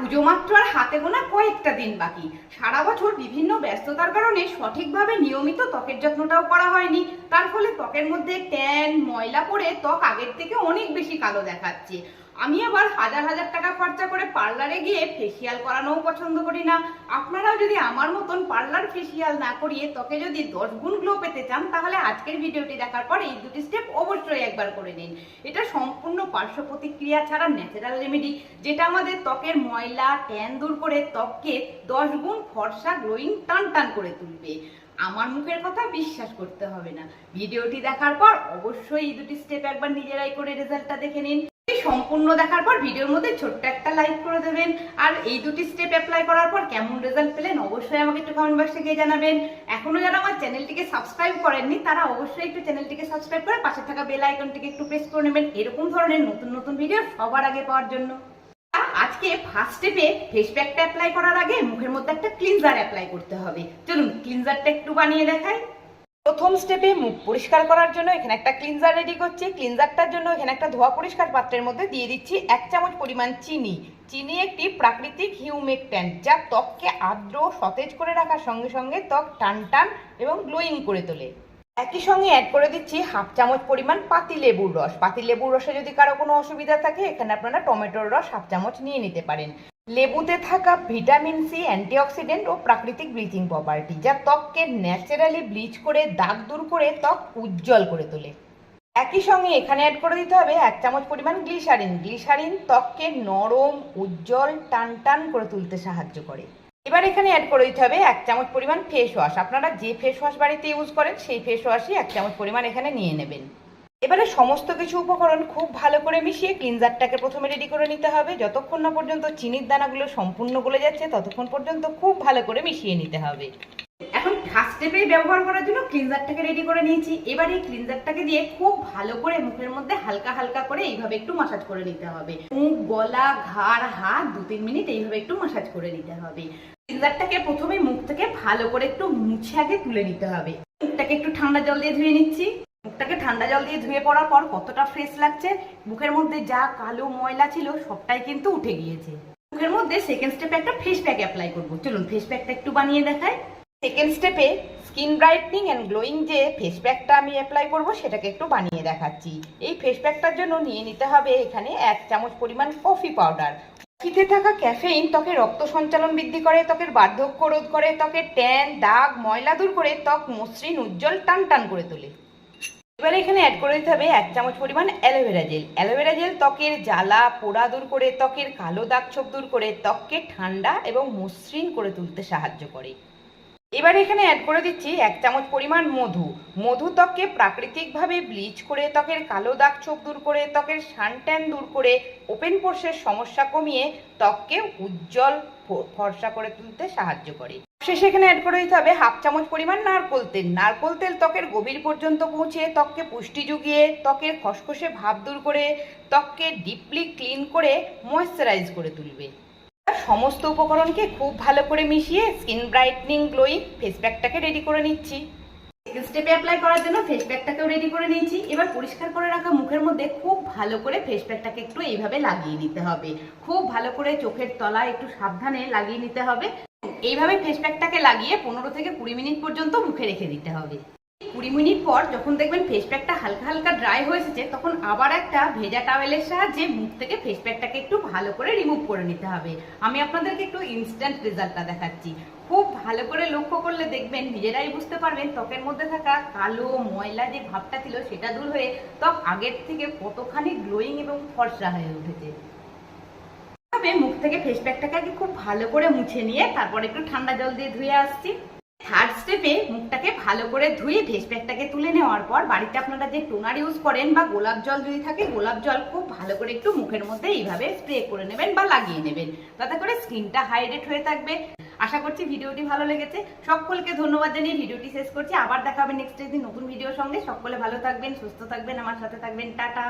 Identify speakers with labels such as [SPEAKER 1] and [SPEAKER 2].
[SPEAKER 1] পুজো মাত্র আর হাতে গোনা কয়েকটা দিন বাকি। সারা বছর বিভিন্ন ব্যস্ততার কারণে সঠিকভাবে নিয়মিত ত্বকের যত্নটাও করা হয়নি। তার ফলে ত্বকের মধ্যে ট্যান, ময়লা পড়ে ত্বক আগের থেকে অনেক বেশি কালো দেখাচ্ছে। আমি আবার হাজার হাজার টাকা খরচা করে পার্লারে গিয়ে ফেসিয়াল করানোও পছন্দ করি না। আপনারাও যদি আমার মতন পার্লার ফেসিয়াল না করিয়ে ত্বকে যদি দশ গুণ গ্লো পেতে চান, তাহলে আজকের ভিডিওটি দেখার পর এই দুটি স্টেপ অবশ্যই একবার করে নিন। এটা সম্পূর্ণ পার্শ্ব প্রতিক্রিয়া ছাড়া ন্যাচারাল রেমেডি যেটা আমাদের ত্বকের ময়লা ট্যান দূর করে ত্বককে দশ গুণ ফর্সা গ্লোয়িং টান টান করে তুলবে। আমার মুখের কথা বিশ্বাস করতে হবে না। ভিডিওটি দেখার পর অবশ্যই এই দুটি স্টেপ একবার নিজেরাই করে রেজাল্টটা দেখে নিন। সম্পূর্ণ দেখার পর ভিডিওর মধ্যে ছোট্ট একটা লাইক করে দেবেন। আর এই দুটি স্টেপ অ্যাপ্লাই করার পর কেমন রেজাল্ট পেলেন অবশ্যই আমাকে একটু কমেন্ট বক্সে গিয়ে জানাবেন। এখনও যারা আমার চ্যানেলটিকে সাবস্ক্রাইব করেননি, তারা অবশ্যই একটু চ্যানেলটিকে সাবস্ক্রাইব করে পাশে থাকা বেল আইকনটিকে একটু প্রেস করে নেবেন। এরকম ধরনের নতুন নতুন ভিডিও সবার আগে পাওয়ার জন্য। আজকে ফার্স্ট স্টেপে ফেস প্যাকটা অ্যাপ্লাই করার আগে মুখের মধ্যে একটা ক্লিনজার অ্যাপ্লাই করতে হবে। চলুন ক্লিনজারটা একটু বানিয়ে দেখাই। প্রথম স্টেপে মুখ পরিষ্কার করার জন্য এখানে একটা ক্লিনজার রেডি করছি। ক্লিনজারটার জন্য এখানে একটা ধোয়া পরিষ্কার পাত্রের মধ্যে দিয়ে দিচ্ছি এক চামচ পরিমাণ চিনি। চিনি একটি প্রাকৃতিক হিউমেকট্যান্ট যা ত্বককে আর্দ্র, সতেজ করে রাখার সঙ্গে সঙ্গে ত্বক টান টান এবং গ্লোয়িং করে তোলে। একই সঙ্গে অ্যাড করে দিচ্ছি হাফ চামচ পরিমাণ পাতি লেবুর রস। পাতি লেবুর রসে যদি কারও কোনো অসুবিধা থাকে, এখানে আপনারা টমেটোর রস হাফ চামচ নিয়ে নিতে পারেন। লেবুতে থাকা ভিটামিন সি, অ্যান্টিঅক্সিডেন্ট ও প্রাকৃতিক ব্লিচিং প্রপার্টি যা ত্বককে ন্যাচারালি ব্লিচ করে, দাগ দূর করে, ত্বক উজ্জ্বল করে তোলে। একই সঙ্গে এখানে অ্যাড করে দিতে হবে এক চামচ পরিমাণ গ্লিসারিন। গ্লিসারিন ত্বককে নরম, উজ্জ্বল টান টান করে তুলতে সাহায্য করে। এবার এখানে অ্যাড করে দিতে হবে এক চামচ পরিমাণ ফেস ওয়াশ আপনারা যে ফেস ওয়াশ বাড়িতে ইউজ করেন, সেই ফেস ওয়াশই এক চামচ পরিমাণ এখানে নিয়ে নেবেন। এবারে সমস্ত কিছু উপকরণ খুব ভালো করে মিশিয়ে ক্লিনজারটাকে প্রথমে রেডি করে নিতে হবে। যতক্ষণ না পর্যন্ত চিনির দানাগুলো সম্পূর্ণ গলে যাচ্ছে, ততক্ষণ পর্যন্ত খুব ভালো করে মিশিয়ে নিতে হবে। এখন ফার্স্ট স্টেপে ব্যবহার করার জন্য ক্লিনজারটাকে রেডি করে নিয়েছি। এবার এই ক্লিনজারটাকে দিয়ে খুব ভালো করে মুখের মধ্যে হালকা হালকা করে এইভাবে একটু মাসাজ করে নিতে হবে। মুখ, গলা, ঘাড়, হাত দু তিন মিনিট এইভাবে একটু মাসাজ করে নিতে হবে। ক্লিনজারটাকে প্রথমে মুখ থেকে ভালো করে একটু মুছে আগে তুলে নিতে হবে। মুখটাকে একটু ঠান্ডা জল দিয়ে ধুয়ে নিচ্ছি। মুখটাকে ঠান্ডা জল দিয়ে ধুয়ে পড়ার পর কতটা ফ্রেশ লাগছে, মুখের মধ্যে যা কালো ময়লা ছিল সবটাই কিন্তু উঠে গিয়েছে। মুখের মধ্যে সেকেন্ড স্টেপে একটা ফেস প্যাক অ্যাপ্লাই করব। চলুন ফেস প্যাকটা একটু বানিয়ে দেখাই। সেকেন্ড স্টেপে স্কিন ব্রাইটনিং অ্যান্ড গ্লোয়িং যে ফেস প্যাকটা আমি অ্যাপ্লাই করব, সেটাকে একটু বানিয়ে দেখাচ্ছি। এই ফেস প্যাকটার জন্য নিয়ে নিতে হবে এখানে এক চামচ পরিমাণ কফি পাউডার কফিতে থাকা ক্যাফেইন ত্বকের রক্ত সঞ্চালন বৃদ্ধি করে, ত্বকের বার্ধক্য রোধ করে, ত্বকের ট্যান, দাগ, ময়লা দূর করে, ত্বক মসৃণ, উজ্জ্বল টান টান করে তোলে। এবারে এখানে অ্যাড করে দিতে হবে এক চামচ পরিমাণ অ্যালোভেরা জেল অ্যালোভেরা জেল ত্বকের জ্বালা, পোড়া দূর করে, ত্বকের কালো দাগ ছোপ দূর করে, ত্বককে ঠান্ডা এবং মসৃণ করে তুলতে সাহায্য করে। এবার এখানে অ্যাড করে দিচ্ছি এক চামচ পরিমাণ মধু। মধু ত্বককে প্রাকৃতিকভাবে ব্লিচ করে, ত্বকের কালো দাগ ছোপ দূর করে, ত্বকের সানট্যান দূর করে ওপেন পোর্সের সমস্যা কমিয়ে ত্বককে উজ্জ্বল ফর্সা করে তুলতে সাহায্য করে। শেষে এখানে অ্যাড করে দিতে হবে হাফ চামচ পরিমাণ নারকোল তেল। নারকোল তেল ত্বকের গভীর পর্যন্ত পৌঁছে ত্বককে পুষ্টি জুগিয়ে, ত্বকের খসখসে ভাব দূর করে, ত্বককে ডিপলি ক্লিন করে ময়েশ্চারাইজ করে তুলবে। সমস্ত উপকরণকে খুব ভালো করে মিশিয়ে স্কিন ব্রাইটনিং গ্লোয়িং ফেস প্যাকটাকে রেডি করে নিচ্ছি। স্টেপে অ্যাপ্লাই করার জন্য ফেস প্যাকটাকেও রেডি করে নিয়েছি। এবার পরিষ্কার করে রাখা মুখের মধ্যে খুব ভালো করে ফেস প্যাকটাকে একটু এইভাবে লাগিয়ে নিতে হবে। খুব ভালো করে চোখের তলায় একটু সাবধানে লাগিয়ে নিতে হবে। এইভাবে ফেস প্যাকটাকে লাগিয়ে পনেরো থেকে কুড়ি মিনিট পর্যন্ত মুখে রেখে দিতে হবে। কুড়ি মিনিট পর যখন দেখবেন ফেস প্যাকটা হালকা হালকা ড্রাই হয়ে এসেছে, তখন আবার একটা ভেজা টাওয়েলের সাহায্যে মুখ থেকে ফেস প্যাকটাকে একটু ভালো করে রিমুভ করে নিতে হবে। আমি আপনাদেরকে একটু ইনস্ট্যান্ট রেজাল্টটা দেখাচ্ছি। খুব ভালো করে লক্ষ্য করলে দেখবেন নিজেরাই বুঝতে পারবেন ত্বকের মধ্যে থাকা কালো ময়লা যে ভাবটা ছিল সেটা দূর হয়ে ত্বক আগের থেকে কতখানি গ্লোয়িং এবং ফর্সা হয়ে উঠেছে। তবে মুখ থেকে ফেস প্যাকটাকে আগে খুব ভালো করে মুছে নিয়ে তারপর একটু ঠান্ডা জল দিয়ে ধুয়ে আসছি। থার্ড স্টেপে মুখটাকে ভালো করে ধুয়ে ফেস প্যাকটাকে তুলে নেওয়ার পর বাড়িতে আপনারা যে টোনার ইউজ করেন বা গোলাপ জল যদি থাকে, গোলাপ জল খুব ভালো করে একটু মুখের মধ্যে এইভাবে স্প্রে করে নেবেন বা লাগিয়ে নেবেন। তাতে করে স্কিনটা হাইড্রেট হয়ে থাকবে। আশা করছি ভিডিওটি ভালো লেগেছে। সকলকে ধন্যবাদ জানিয়ে ভিডিওটি শেষ করছি। আবার দেখা হবে নেক্সট দিন নতুন ভিডিওর সঙ্গে। সকলে ভালো থাকবেন, সুস্থ থাকবেন, আমার সাথে থাকবেন। টাটা।